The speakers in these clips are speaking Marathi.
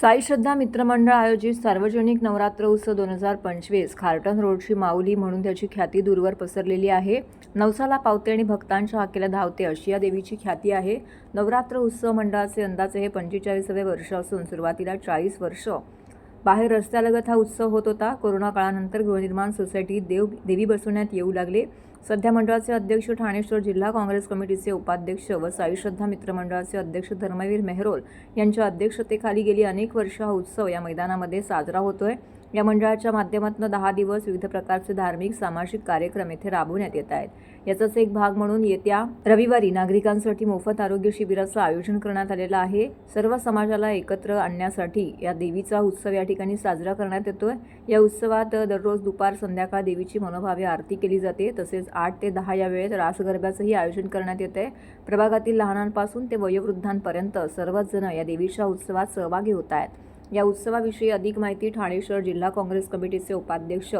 साई श्रद्धा मित्रमंडळ आयोजित सार्वजनिक नवरात्र उत्सव दोन हजार पंचवीस खार्टन रोडची माऊली म्हणून त्याची ख्याती दूरवर पसरलेली आहे. नवसाला पावते आणि भक्तांच्या हाकेला धावते अशी या देवीची ख्याती आहे. नवरात्र उत्सव मंडळाचे अंदाजे हे पंचेचाळीसावे वर्ष असून सुरुवातीला चाळीस वर्ष. बाहेर रस्त्यालगत हा उत्सव होत होता. कोरोना काळानंतर गृहनिर्माण सोसायटीत देव देवी बसवण्यात येऊ लागले. सध्या मंडळाचे अध्यक्ष ठाणेश्वर जिल्हा काँग्रेस कमिटीचे उपाध्यक्ष व साई श्रद्धा मित्र मंडळाचे अध्यक्ष धर्मवीर मेहरोल यांच्या अध्यक्षतेखाली गेली अनेक वर्ष हा उत्सव या मैदानामध्ये साजरा होतोय. या मंडळाच्या माध्यमातून दहा दिवस विविध प्रकारचे धार्मिक सामाजिक कार्यक्रम येथे राबवण्यात येत आहेत. याचाच एक भाग म्हणून येत्या रविवारी नागरिकांसाठी मोफत आरोग्य शिबिराचं आयोजन करण्यात आलेलं आहे. सर्व समाजाला एकत्र आणण्यासाठी या देवीचा उत्सव या ठिकाणी साजरा करण्यात येतोय. या उत्सवात दररोज दुपार संध्याकाळ देवीची मनोभावे आरती केली जाते. तसेच आठ ते दहा या वेळेत रास गरब्याचंही आयोजन करण्यात येते प्रभागातील लहानांपासून ते वयोवृद्धांपर्यंत सर्वच जण या देवीच्या उत्सवात सहभागी होत आहेत. या उत्सवाविषयी अधिक माहिती ठाणेश्वर जिल्हा काँग्रेस कमिटीचे उपाध्यक्ष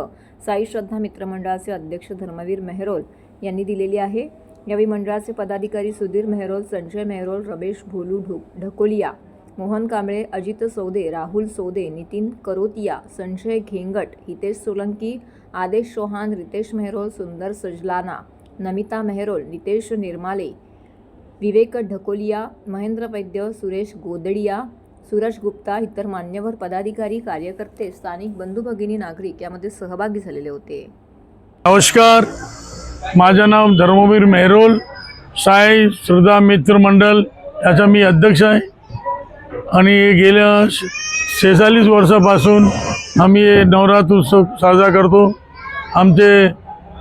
साई श्रद्धा मित्रमंडळाचे अध्यक्ष धर्मवीर मेहरोल यांनी दिलेली आहे. यावेळी मंडळाचे पदाधिकारी सुधीर मेहरोल संजय मेहरोल रमेश भोलू ढो ढकोलिया मोहन कांबळे अजित सौदे राहुल सौदे नितीन करोतिया संजय घेंगट हितेश सोलंकी आदेश चौहान रितेश मेहरोल सुंदर सजलाना नमिता मेहरोल नितेश निर्माले विवेक ढकोलिया महेंद्र वैद्य सुरेश गोदडिया सूरज गुप्ता इतर मान्यवर पदाधिकारी कार्यकर्ते स्थानिक बंधू भगिनी नागरिक यामध्ये सहभागी झालेले होते. नमस्कार. माझं नाव धर्मवीर मेहरोल साई श्रद्धा मित्र मंडळ याचा मी अध्यक्ष आहे. आणि गेल्या शेचाळीस वर्षापासून आम्ही नवरात्र उत्सव साजरा करतो. आमचे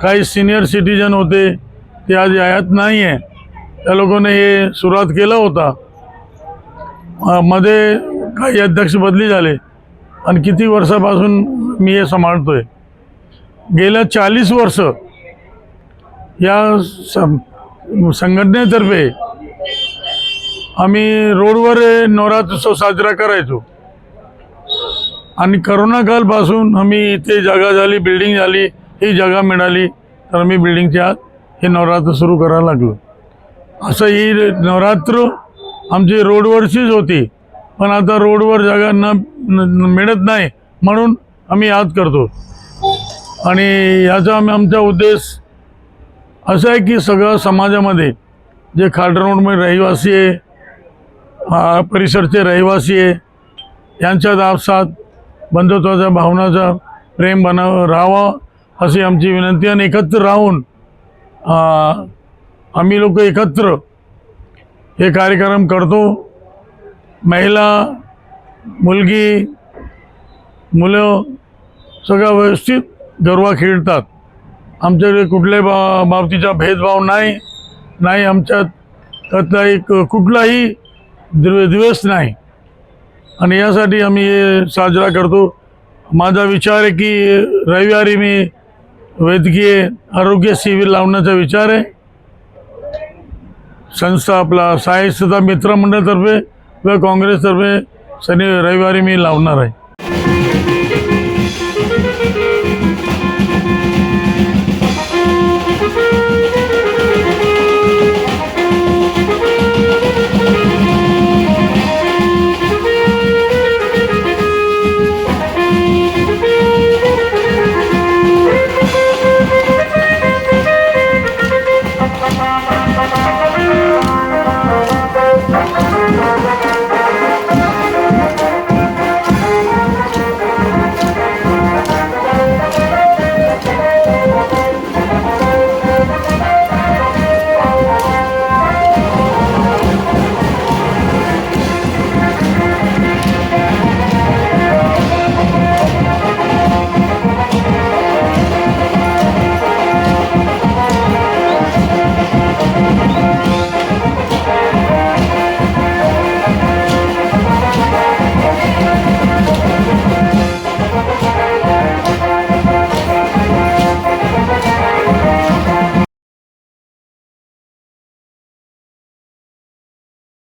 काही सिनियर सिटीजन होते ते आज यात नाही आहे. त्या लोकांनी हे सुरुवात केला होता. मध्ये काही अध्यक्ष बदली झाले. आणि किती वर्षापासून मी हे सांभाळतो आहे गेल्या चाळीस वर्ष या सं- संघटनेतर्फे आम्ही रोडवर नवरात्रोत्सव नवरात्र उत्सव साजरा करायचो. आणि करोना कालपासून आम्ही इथे जागा झाली बिल्डिंग झाली ही जागा मिळाली तर आम्ही बिल्डिंगच्या आत हे नवरात्र सुरू करायला लागलो. असं ही नवरात्र आमची रोडवरचीच होती. पण आता रोडवर जागा न मिळत नाही म्हणून आम्ही आज करतो. आणि याचा आम्ही आमचा उद्देश असा आहे की सगळं समाजामध्ये जे खाडरोडमध्ये रहिवासी आहे परिसरचे रहिवासी आहे यांच्यात आपसात बंधुत्वाच्या भावनाचा प्रेम बनाव राहावा अशी आमची विनंती आणि एकत्र राहून आम्ही लोक एकत्र हे कार्यक्रम करतो. महिला मुलगी मुलं सगळं व्यवस्थित गरबा खेळतात. आमच्याकडे कुठल्याही बा बाबतीचा भेदभाव नाही नाही आमच्यात. त्यातला एक कुठलाही द्वे द्वेष नाही. आणि यासाठी आम्ही हे साजरा करतो. माझा विचार आहे की रविवारी मी वैद्यकीय आरोग्य शिबिर लावण्याचा विचार आहे. संस्था आपला साईसुद्धा मित्रमंडळतर्फे व काँग्रेसतर्फे शनि रविवारी मी लावणार आहे.